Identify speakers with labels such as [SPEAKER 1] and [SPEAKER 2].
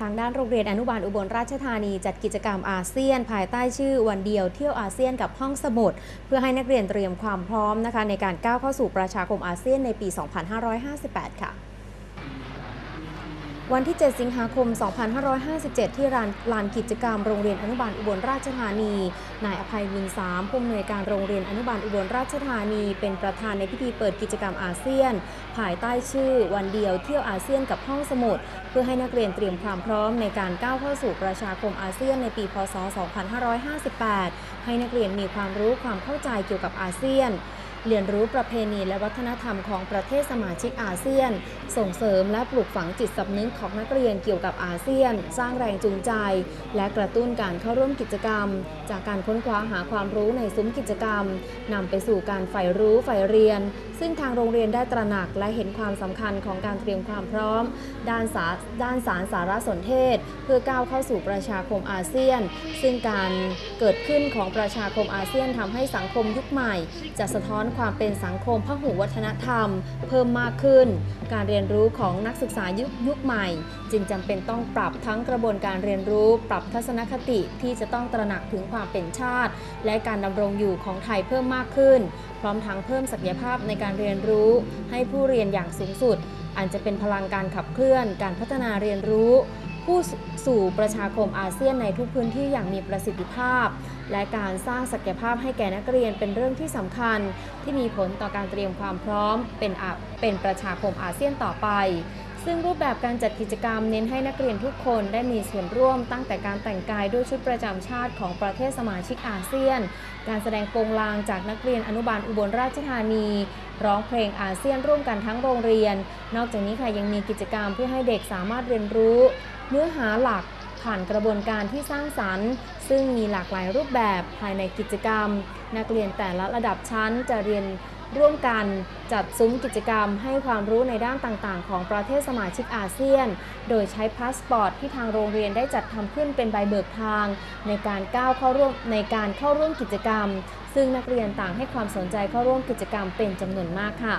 [SPEAKER 1] ทางด้านโรงเรียนอนุบาลอุบลราชธานีจัดกิจกรรมอาเซียน ภายใต้ชื่อวันเดียวเที่ยวอาเซียนกับห้องสมุด เพื่อให้นักเรียนเตรียมความพร้อมนะคะในการก้าวเข้าสู่ประชาคมอาเซียนในปี 2558 ค่ะ วันที่ 7 สิงหาคม 2557 ที่ลานลานกิจกรรมโรงเรียนอนุบาลอุบลราชธานี นายอภัยวินสามผู้อำนวยการโรงเรียนอนุบาลอุบลราชธานี เป็นประธานในพิธีเปิดกิจกรรมอาเซียน ภายใต้ชื่อ วันเดียวเที่ยวอาเซียนกับห้องสมุด เพื่อให้นักเรียนเตรียมความพร้อมในการก้าวเข้าสู่ประชาคมอาเซียนในปี พศ 2558 ให้นักเรียนมีความรู้ความเข้าใจเกี่ยวกับอาเซียน เรียนรู้ประเพณีและวัฒนธรรมของประเทศสมาชิกอาเซียน ส่งเสริมและปลูกฝังจิตสำนึกของนักเรียนเกี่ยวกับอาเซียน สร้างแรงจูงใจ และกระตุ้นการเข้าร่วมกิจกรรม จากการค้นคว้าหาความรู้ในซุ้มกิจกรรมนำไปสู่การใฝ่รู้ใฝ่เรียน ซึ่งทางโรงเรียนได้ตระหนักและเห็นความสำคัญของการเตรียมความพร้อม ด้านสาด้านสารสารสนเทศ เพื่อก้าวเข้าสู่ประชาคมอาเซียน ซึ่งการเกิดขึ้นของประชาคมอาเซียนทำให้สังคมยุคใหม่ จะสะท้อนความเป็นสังคมพหุวัฒนธรรม เพิ่มมากขึ้น การเรียนรู้ของนักศึกษายุคยุคใหม่ จึงจำเป็นต้องปรับทั้งกระบวนการเรียนรู้ปรับทัศนคติที่จะต้องตระหนักถึงความเป็นชาติ และการดำรงอยู่ของไทยเพิ่มมากขึ้น พร้อมทั้งเพิ่มศักยภาพในการเรียนรู้ ให้ผู้เรียนอย่างสูงสุดอันจะเป็นพลังการขับเคลื่อน การพัฒนาเรียนรู้ ผู้สู่ประชาคมอาเซียนในทุกพื้นที่อย่างมีประสิทธิภาพ และการสร้างศักยภาพให้แก่นักเรียนเป็นเรื่องที่สำคัญ ที่มีผลต่อการเตรียมความพร้อม เป็นอาเป็นประชาคมอาเซียนต่อไปซึ่งรูปแบบการจัดกิจกรรมเน้นให้นักเรียนทุกคนได้มีส่วนร่วมตั้งแต่การแต่งกายด้วยชุดประจำชาติของประเทศสมาชิกอาเซียน การแสดงโปรงลางจากนักเรียนอนุบาลอุบลราชธานี ร้องเพลงอาเซียนร่วมกันทั้งโรงเรียน นอกจากนี้ค่ะยังมีกิจกรรมเพื่อให้เด็กสามารถเรียนรู้ เนื้อหาหลักผ่านกระบวนการที่สร้างสรรค์ ซึ่งมีหลากหลายรูปแบบภายในกิจกรรม นักเรียนแต่ละระดับชั้นจะเรียนร่วมกันจัดซุ้มกิจกรรมให้ความรู้ในด้านต่างๆ ของประเทศสมาชิกอาเซียน โดยใช้พาสปอร์ตที่ทางโรงเรียนได้จัดทำขึ้นเป็นใบเบิกทาง ในการก้าวเข้าร่วมในการเข้าร่วมกิจกรรม ซึ่งนักเรียนต่างให้ความสนใจเข้าร่วมกิจกรรมเป็นจำนวนมากค่ะ